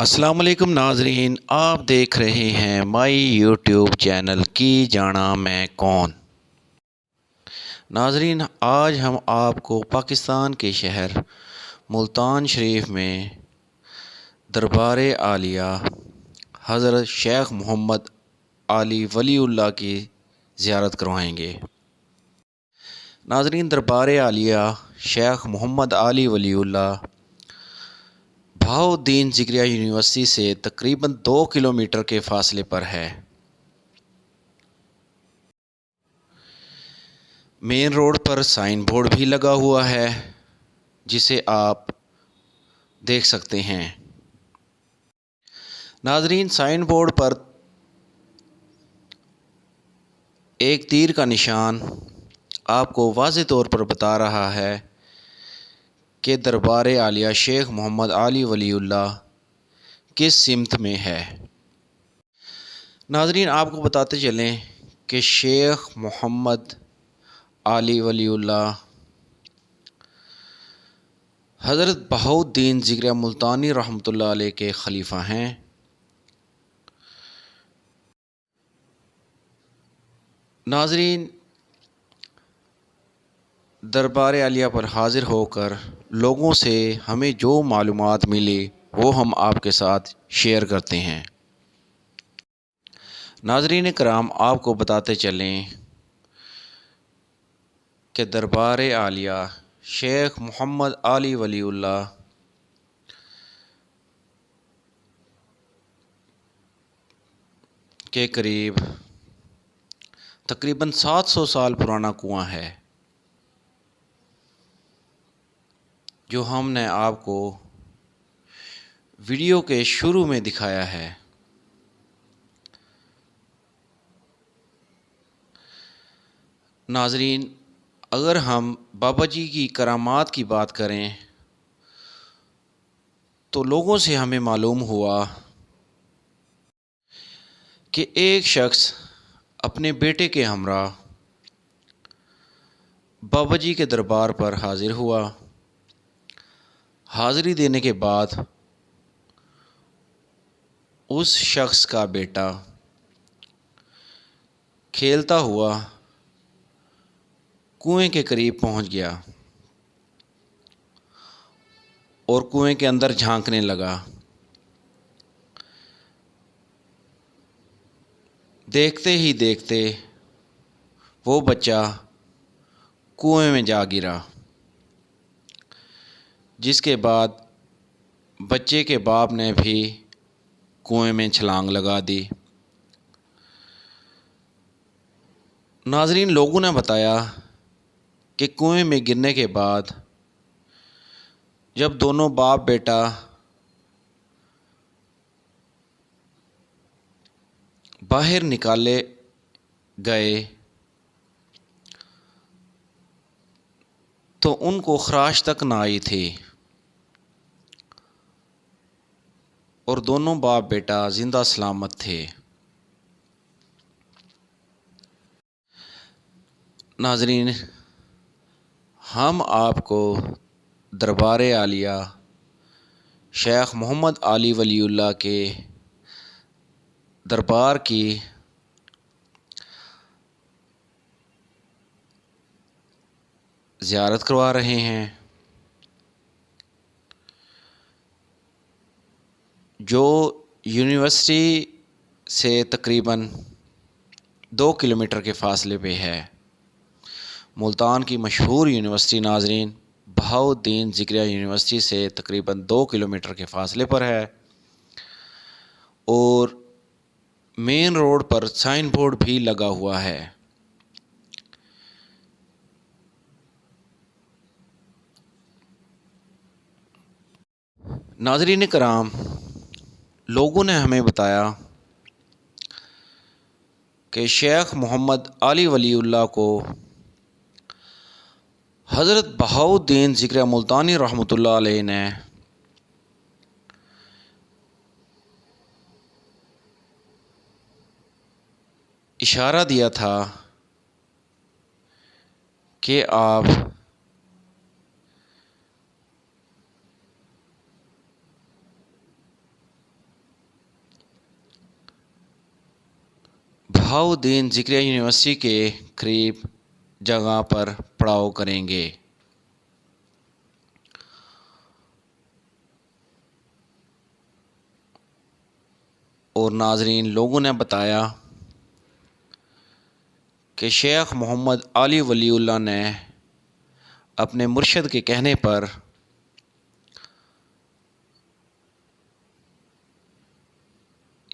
अस्सलाम वालेकुम नाजरीन, आप देख रहे हैं माई यूट्यूब चैनल की जाना मैं कौन। नाजरीन, आज हम आपको पाकिस्तान के शहर मुल्तान शरीफ में दरबार आलिया हज़रत शेख मोहम्मद आली वलीउल्लाह की ज़ियारत करवाएँगे। नाजरीन, दरबार आलिया शेख मोहम्मद आली वलीउल्लाह बहाउद्दीन जिक्रिया यूनिवर्सिटी से तकरीबन दो किलोमीटर के फासले पर है। मेन रोड पर साइन बोर्ड भी लगा हुआ है, जिसे आप देख सकते हैं। नाजरीन, साइन बोर्ड पर एक तीर का निशान आपको वाज तौर पर बता रहा है कि दरबार आलिया शेख मोहम्मद आली वलीउल्लाह किस सिमत में है? नाजरीन, आपको बताते चलें कि शेख मोहम्मद आली वलीउल्लाह हज़रत बहाउद्दीन जिगर मुल्तानी अलैह के ख़लीफ़ा हैं। नाजरीन दरबार आलिया पर हाज़िर होकर लोगों से हमें जो मालूम मिली, वो हम आपके साथ शेयर करते हैं। नाजरीन कराम, आपको बताते चलें कि दरबार आलिया शेख मोहम्मद आली वलीउल्लाह के करीब तकरीबन 700 साल पुराना कुआँ है। जो हमने आपको वीडियो के शुरू में दिखाया है। नाजरीन, अगर हम बाबा जी की करामात की बात करें तो लोगों से हमें मालूम हुआ कि एक शख्स अपने बेटे के हमरा बाबा जी के दरबार पर हाज़िर हुआ। हाज़िरी देने के बाद उस शख्स का बेटा खेलता हुआ कुएँ के करीब पहुँच गया और कुएँ के अंदर झांकने लगा। देखते ही देखते वो बच्चा कुएँ में जा गिरा। जिसके बाद बच्चे के बाप ने भी कुएँ में छलांग लगा दी। नाजरीन, लोगों ने बताया कि कुएँ में गिरने के बाद जब दोनों बाप बेटा बाहर निकाले गए तो उनको खराश तक ना आई थी। और दोनों बाप बेटा ज़िंदा सलामत थे। नाजरीन, हम आपको दरबार आलिया शेख मोहम्मद अली वलीउल्लाह के दरबार की ज़्यारत करवा रहे हैं। जो यूनिवर्सिटी से तकरीबन दो किलोमीटर के फ़ासले पे है, मुल्तान की मशहूर यूनिवर्सिटी नाजरीन, बहाउद्दीन जिक्रिया यूनिवर्सिटी से तकरीबन दो किलोमीटर के फ़ासले पर है और मेन रोड पर साइन बोर्ड भी लगा हुआ है। नाजरीन कराम लोगों ने हमें बताया कि शेख मोहम्मद अली वलीउल्लाह को हज़रत बहाउद्दीन ज़िक्र मुल्तानी अलैह ने इशारा दिया था कि आप बहाउद्दीन ज़िक्रिया यूनिवर्सिटी के करीब जगह पर पड़ाव करेंगे। और नाजरीन, लोगों ने बताया कि शेख मोहम्मद अली वलीउल्लाह ने अपने मुर्शद के कहने पर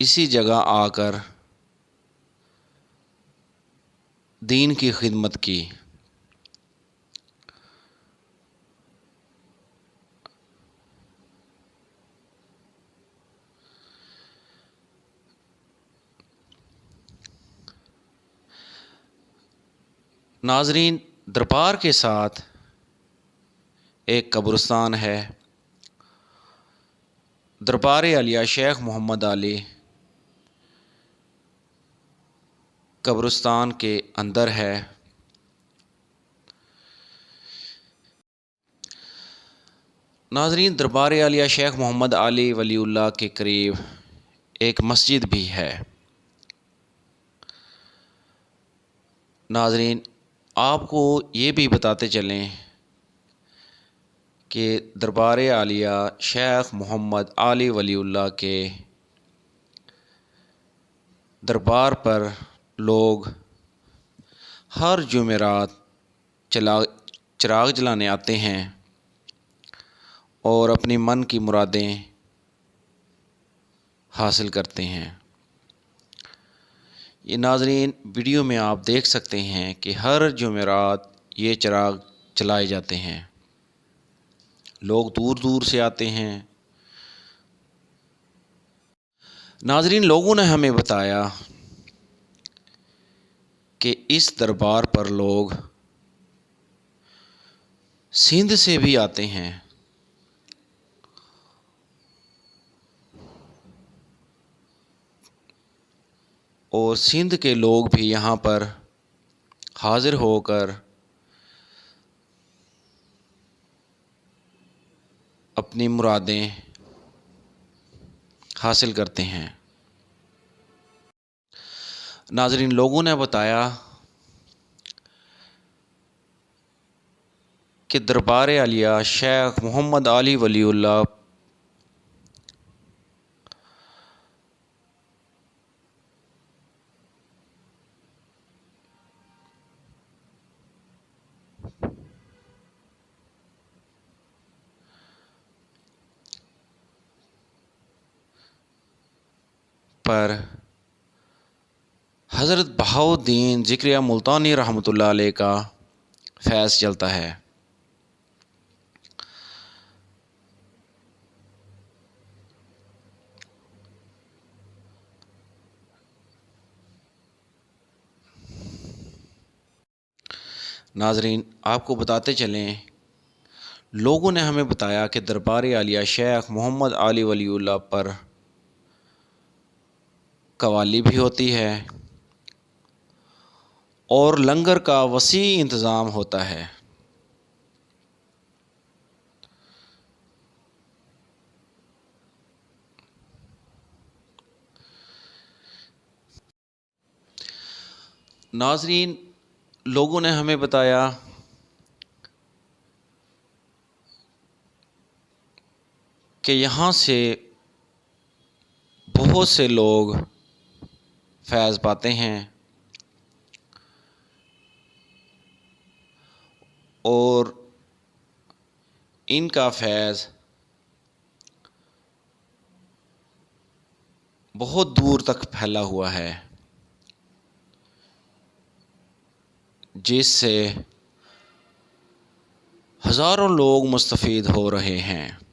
इसी जगह आकर दीन की खिदमत की। नाजरीन, दरबार के साथ एक कब्रस्तान है। दरबार अलिया शेख मोहम्मद अली कब्रस्तान के अंदर है। नाजरीन, दरबार आलिया शेख मोहम्मद अली वलीउल्लाह के करीब एक मस्जिद भी है। नाजरीन, आपको ये भी बताते चलें कि दरबार आलिया शेख मोहम्मद अली वलीउल्लाह के दरबार पर लोग हर जुमेरात चला, चिराग जलाने आते हैं और अपनी मन की मुरादें हासिल करते हैं। ये नाजरीन, वीडियो में आप देख सकते हैं कि हर जुमेरात ये चिराग चलाए जाते हैं। लोग दूर दूर से आते हैं। नाजरीन, लोगों ने हमें बताया कि इस दरबार पर लोग सिंध से भी आते हैं। और सिंध के लोग भी यहाँ पर हाज़िर होकर अपनी मुरादें हासिल करते हैं। नाजरीन लोगों ने बताया कि दरबार आलिया शेख मोहम्मद अली वलीउल्लाह पर हज़रत बहाउद्दीन ज़िक्रिया मुल्तानी अलैह का फैज़ चलता है। नाजरीन, आपको बताते चलें, लोगों ने हमें बताया कि दरबार आलिया शेख मोहम्मद अली वलीउल्लाह पर कवाली भी होती है और लंगर का वसी इंतज़ाम होता है। नाजरीन, लोगों ने हमें बताया कि यहाँ से बहुत से लोग फैज़ पाते हैं। और इनका फैज़ बहुत दूर तक फैला हुआ है, जिससे हज़ारों लोग मुस्तफ़ हो रहे हैं।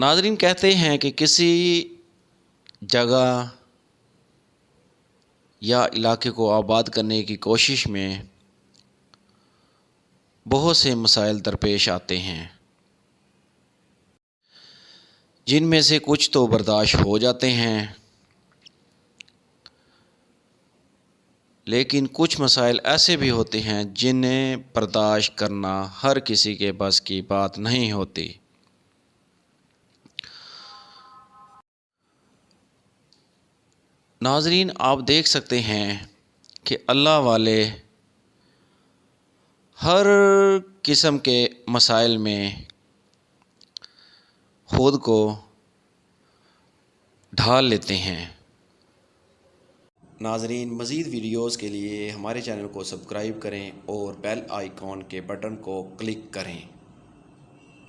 नाजरीन कहते हैं कि किसी जगह या इलाके को आबाद करने की कोशिश में बहुत से मसाइल दरपेश आते हैं। जिनमें से कुछ तो बर्दाश्त हो जाते हैं, लेकिन कुछ मसाइल ऐसे भी होते हैं जिन्हें बर्दाश्त करना हर किसी के बस की बात नहीं होती। नाजरीन, आप देख सकते हैं कि अल्लाह वाले हर किस्म के मसाइल में खुद को ढाल लेते हैं। नाजरीन, मज़ीद वीडियोस के लिए हमारे चैनल को सब्सक्राइब करें और बेल आइकॉन के बटन को क्लिक करें।